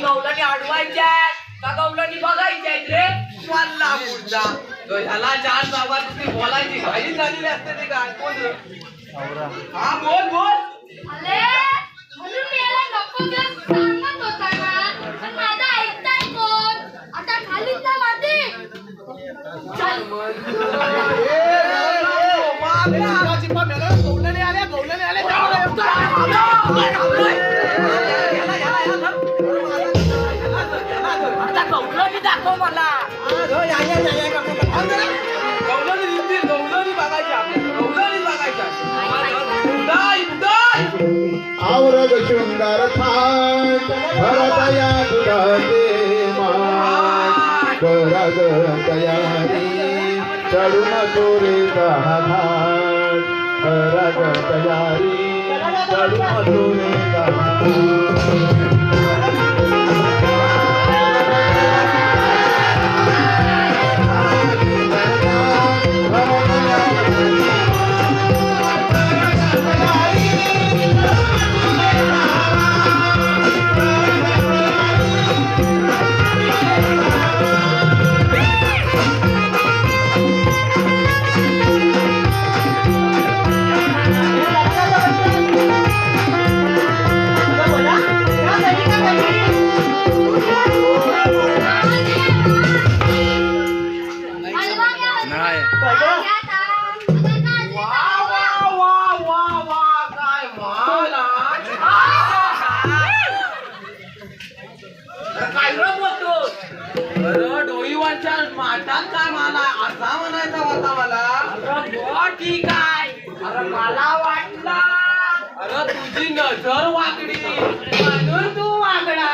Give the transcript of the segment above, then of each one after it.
गवलनी अडवायच्या का गवलनी बघायच्या रे वाल्ला पुढचा तो ह्याला चार जागा ती बोलायची घाई झालेली असते ती काय कोण? हा बोल बोल अरे म्हणून मी याला नको ते सांगत होता ना पण माझं ऐकताय कोण आता खालीच ना माती चल आता उडाय उडाय आवरग शृंगार भरतया दुधाचे करग तयारी चढून चोरे घाट करग तयारी चढून चोरे घाट तुझी नजर वाकडी म्हणून तू वागडा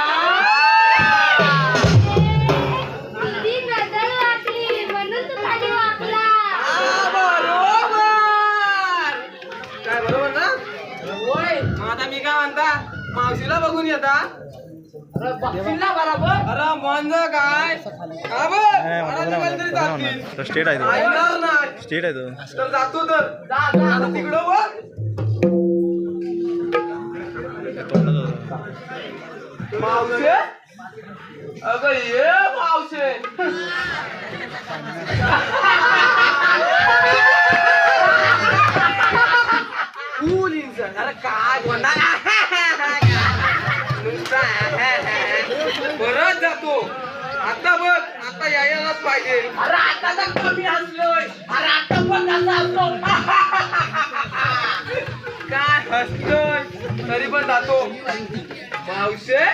ती नजर वाकली म्हणून तू खाली वाकला बरोबर काय बरोबर ना होय मग आता मी काय म्हणता मावशीला बघून येता अरे बघशील ना बरोबर अरे म्हणजे काय का बरं? तर स्टेट आहे तो. ऐकणार नाही स्टेट आहे तो. तर जातो तर. जा जा. आता तिकडं बघ. मावशे? अगं ये मावशे. फुल इंसान अरे काय परत जातो. आता बघ आता यायलाच पाहिजे. अरे आता कमी असलोय अरे आता पण असलो काय हसतोय तरी पण जातो. मावशे?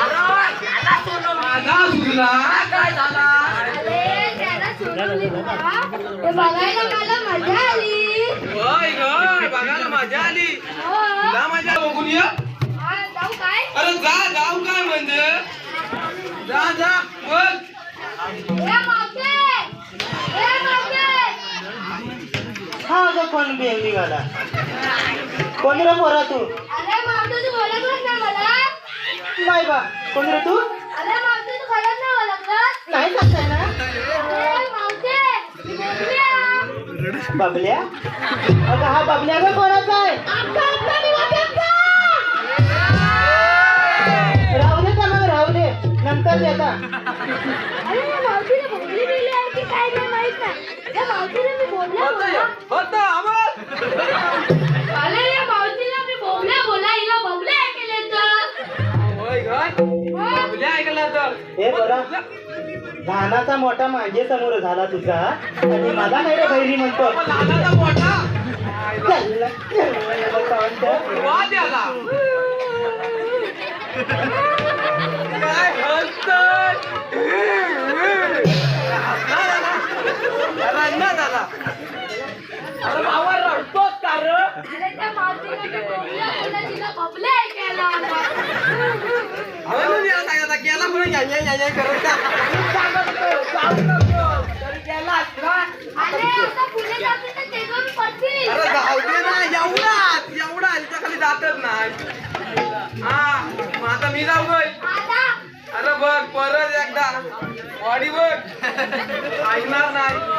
अरे याला सोडून माझा सुरला काय झाला? कोण बी निघाला. कोणी रे पोरा तू. अरे मावशे तू ओळखलंस ना मला? नाही बा. कोणी रे तू? अरे मावशे तू खरंच नाही ओळखलं नाही सांगताय ना. अरे मी. बबल्या. अगं हा बबल्या ग कोणाचा आहे? राहू दे का मग राहू दे. नंतर देता. अरे या मावशीने बोलली बिलली आहे की काय नाही माहीत नाही. या मावशीने मी बोलल्या होतं बोला होतं. धानाचा मोठा माझे समोर झाला तुझा. आणि मला नाही रे बहिरी म्हणतो. मग लहानाचा मोठा चल, चल, तोंड. वाद याला काय हसतोय रडण्यात आला अरे भावा रडतोस का रे? अरे त्या मावशीने मी बोलल्या बोला तिला बबल्या एवढाच एवढा याच्या खाली जातच नाही. हा मग आता मी जाऊ गय अरे बघ परत एकदा. बॉडी बघ. ऐकणार नाही.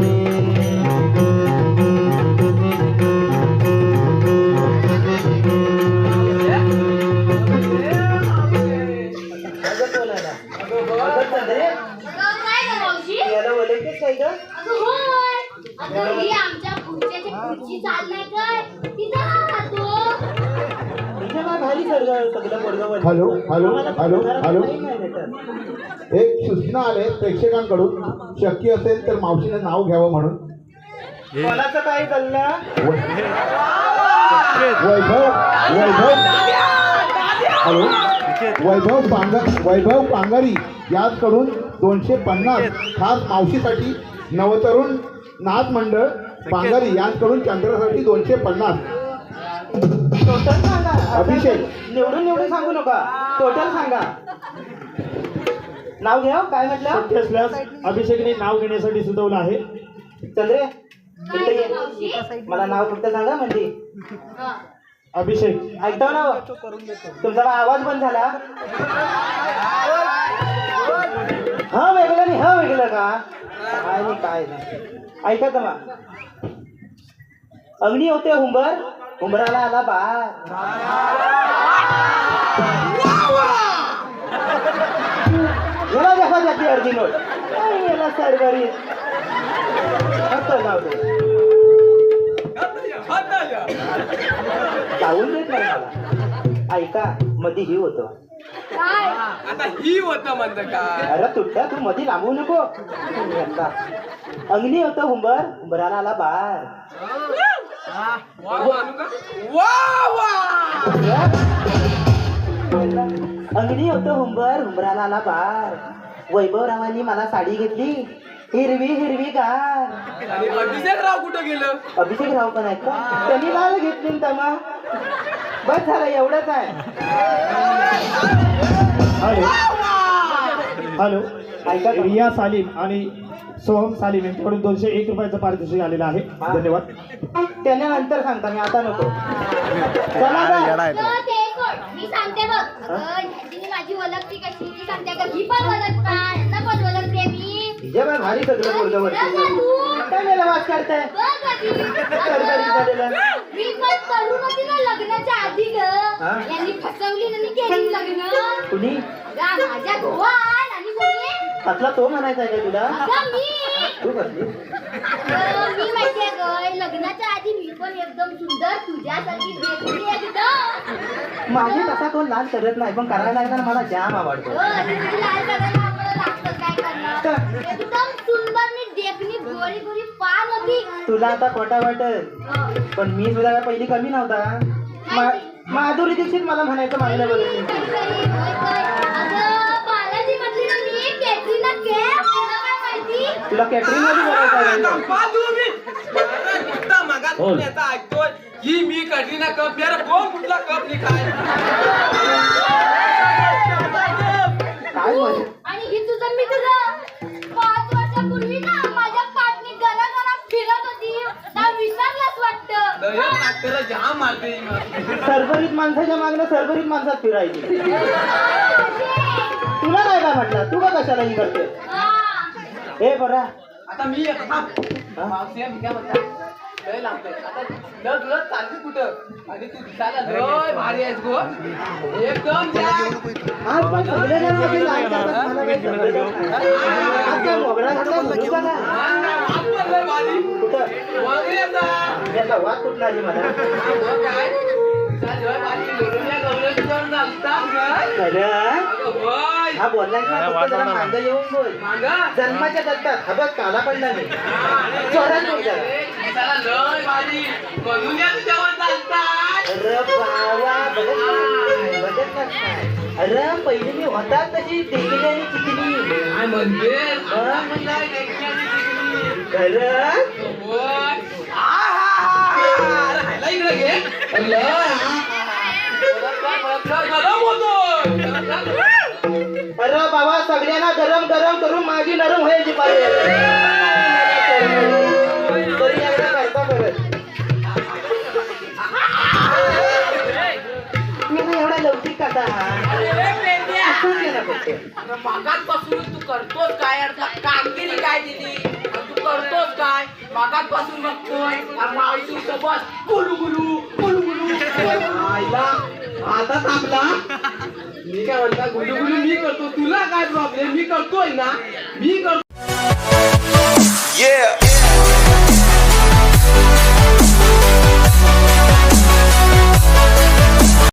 Hello, hello, hello, hello. एक सूचना आले प्रेक्षकांकडून. शक्य असेल तर मावशीने नाव घ्यावं म्हणून. काय वैभव वैभव. हॅलो. वैभव पांग वैभव पांगारी याचकडून दोनशे पन्नास खास मावशीसाठी नवतरुण नाच मंडळ पांगारी यांकडून चंद्रासाठी दोनशे पन्नास. टोटल सांगा. अभिषेक. निवडून निवडून सांगू नका. टोटल सांगा. नाव घ्या हो, काय म्हटलं? असल्यास अभिषेकने नाव घेण्यासाठी सुचवलं आहे. चंद्रे इथे ये. मला नाव फक्त सांगा म्हणजे. हा. अभिषेक. ऐकता ना हो? तुमचा आवाज बंद झाला. हा वेगळं नाही. हा वेगळं का? काय नाही काय नाही. ऐका तर मग अंगणी होते हुंबर हुंबराला आला बार याला जसा जाती अर्धी नोट याला सरकारी. जाऊन देत नाही मला. ऐका मध्ये ही होतं. आता ही होतं म्हणतं काय अरे तुटल्या तू मध्ये लांबू नको. अंगणी होतं हुंबर हुंबराला आला बार अंगणी होतं हुंबर हुंबराला आला बार. वैभवरावांनी मला साडी घेतली. हिरवी हिरवी गार. आणि अभिषेक राव कुठं गेलं? अभिषेक राव पण आहेत का? त्यांनी लाल घेतली ना तमा. बस झालं एवढंच आहे. हॅलो. हॅलो. ऐका का? रिया सालीम आणि सोहम सालीम यांच्याकडून दोनशे एक रुपयाचं पारितोषिक आलेलं आहे. धन्यवाद. त्यांना नंतर सांगता मी आता नको. चला जा. अगं, ते सोड. मी सांगते बघ. अगं, ह्याची माझी ओळखती कशी? ती सांगते का ही पण ओळखता यांना पण ओळखते मी. हिच्या बाय भारी सगळं पोरगं बघ. ना वरती तू. काय मला वाद करताय. बघ आधी. सरकारी झालेलं. अगं, मी पण करून होती ना लग्नाच्या आधी ग. हा? यांनी फसवली आणि केली लग्न. कुणी? अगं, माझ्या भुवन आणि कोणी कसला तो म्हणायचा आहे का तुला? अगं मी तू कसली? अगं, मी माहितीये ग लग्नाच्या आधी मी पण एकदम सुंदर तुझ्यासारखी देखणी एकदम. माझी तसा कोण लाल करत नाही पण करायला लागणार मला जाम आवडतो. अगं, तुझी लाल करायला आम्हाला लागतं काय करणार? एकदम सुंदर मी देखणी गोरी गोरी पान होती. तुला आता खोटा वाटत पण मी तुला काय पहिली कमी नव्हता. मा- माधुरी दीक्षित मला म्हणायचं होय काय? बोल. तुम्ही आता ऐकतोय? ही मी कटरीना कप यार कोण कुठला कप लिखाय काय म्हणे आणि ही तुझं मी तुझं पाच वर्षापूर्वी ना माझ्या पाटणी घरा घरा फिरत होती. ना विसरलाच वाटतं. दह्या नाट्याला जाम मारते मग. सरभरीत माणसाच्या मागणं सरभरीत माणसात फिरायची. तुला काय काय म्हटलं तू का कशाला ही करते हा. बरा आता मी येतो थांब. मावशी मी काय म्हणता लय लांबतंय. आता न तुला चालली कुठं आणि तू दिसायला लय भारी आहेस गो एकदम जाम. आज पण सगळे जण माझी लाईन करतात. मला काही समजत नाही. आज काय मोगरा घातला म्हणू का काय? आज पण लय भारी कुठं वगैरेचा. याचा वाद कुठला आली मला मग काय तुझा लय भारी लोणच्या गवळणीवर होय. हा बोलला की? नाही? फक्त जरा मागं येऊन बोल. मागं. जन्माच्या दत्तात. हा बघ काला पडला नाही जोरात बोल जरा. अरे बावा बघत बघत नाही. अरे पहिली मी होता तशी टेकली आणि चिकली. खरं! अरे, बाबा सगळं बागड्यांना गरम गरम करून माझी नरम व्हायची पाहिजे एवढा लवचिक कसा अरे पेंड्या. असंच आहे ना फक्त. अरे मागातपासून तू करतोस काय? अरे कामगिरी काय दिली? तू करतोस काय? मागातपासून बघतोय. अरे मावशी सोबत गुलू गुलू गुलू गुलू. आईला आता थांबला मी काय म्हणता गुलू गुलू मी करतो. तुला काय प्रॉब्लेम मी करतोय ना? मी करतो.